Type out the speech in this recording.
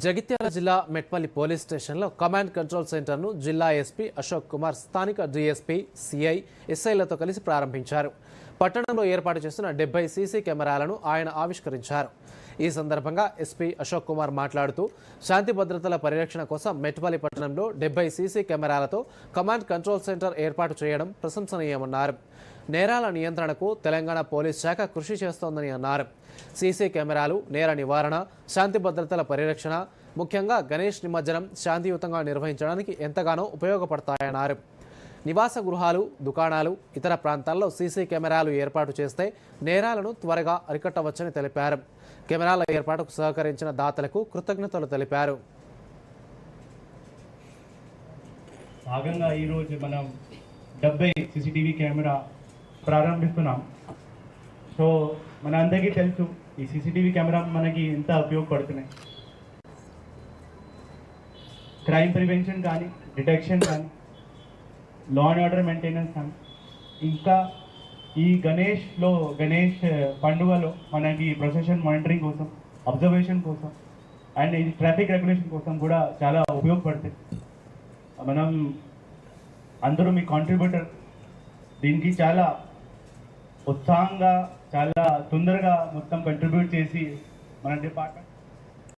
జగిత్యాల జిల్లా మెట్పల్లి పోలీస్ స్టేషన్లో command control సెంటర్ను జిల్లా ఎస్పీ అశోక్ కుమార్ స్థానిక డీఎస్పీ సిఐ ఎస్ఐలతో కలిసి ప్రారంభించారు. పట్టణంలో ఏర్పాటు చేస్తున్న డెబ్బై సీసీ కెమెరాలను ఆయన ఆవిష్కరించారు. ఈ సందర్భంగా ఎస్పీ అశోక్ కుమార్ మాట్లాడుతూ శాంతి భద్రతల పరిరక్షణ కోసం మెట్పల్లి పట్టణంలో డెబ్బై సీసీ కెమెరాలతో కమాండ్ కంట్రోల్ సెంటర్ ఏర్పాటు చేయడం ప్రశంసనీయమన్నారు. నేరాల నియంత్రణకు తెలంగాణ పోలీస్ శాఖ కృషి చేస్తోందని అన్నారు. సీసీ కెమెరాలు నేర నివారణ శాంతి భద్రతల పరిరక్షణ ముఖ్యంగా గణేష్ నిమజ్జనం శాంతియుతంగా నిర్వహించడానికి ఎంతగానో ఉపయోగపడతాయన్నారు. నివాస గృహాలు దుకాణాలు ఇతర ప్రాంతాల్లో సీసీ కెమెరాలు ఏర్పాటు చేస్తే నేరాలను త్వరగా అరికట్టవచ్చని తెలిపారు. కెమెరాల ఏర్పాటుకు సహకరించిన దాతలకు కృతజ్ఞతలు తెలిపారు. భాగంగా ఈరోజు మనం డెబ్బై సీసీటీవీ కెమెరా ప్రారంభిస్తున్నాం. సో మన అందరికీ తెలుసు ఈ సీసీటీవీ కెమెరా మనకి ఎంత ఉపయోగపడుతున్నాయి. క్రైమ్ ప్రివెన్షన్ కానీ డిటెక్షన్ కానీ లా అండ్ ఆర్డర్ మెయింటెనెన్స్ కానీ ఇంకా ఈ గణేష్లో గణేష్ పండుగలో మనకి ప్రొసెషన్ మానిటరింగ్ కోసం అబ్జర్వేషన్ కోసం అండ్ ఇది ట్రాఫిక్ రెగ్యులేషన్ కోసం కూడా చాలా ఉపయోగపడుతుంది. మనం అందరూ మీ కాంట్రిబ్యూటర్ దీనికి చాలా ఉత్సాహంగా చాలా తొందరగా మొత్తం కంట్రిబ్యూట్ చేసి మన డిపార్ట్మెంట్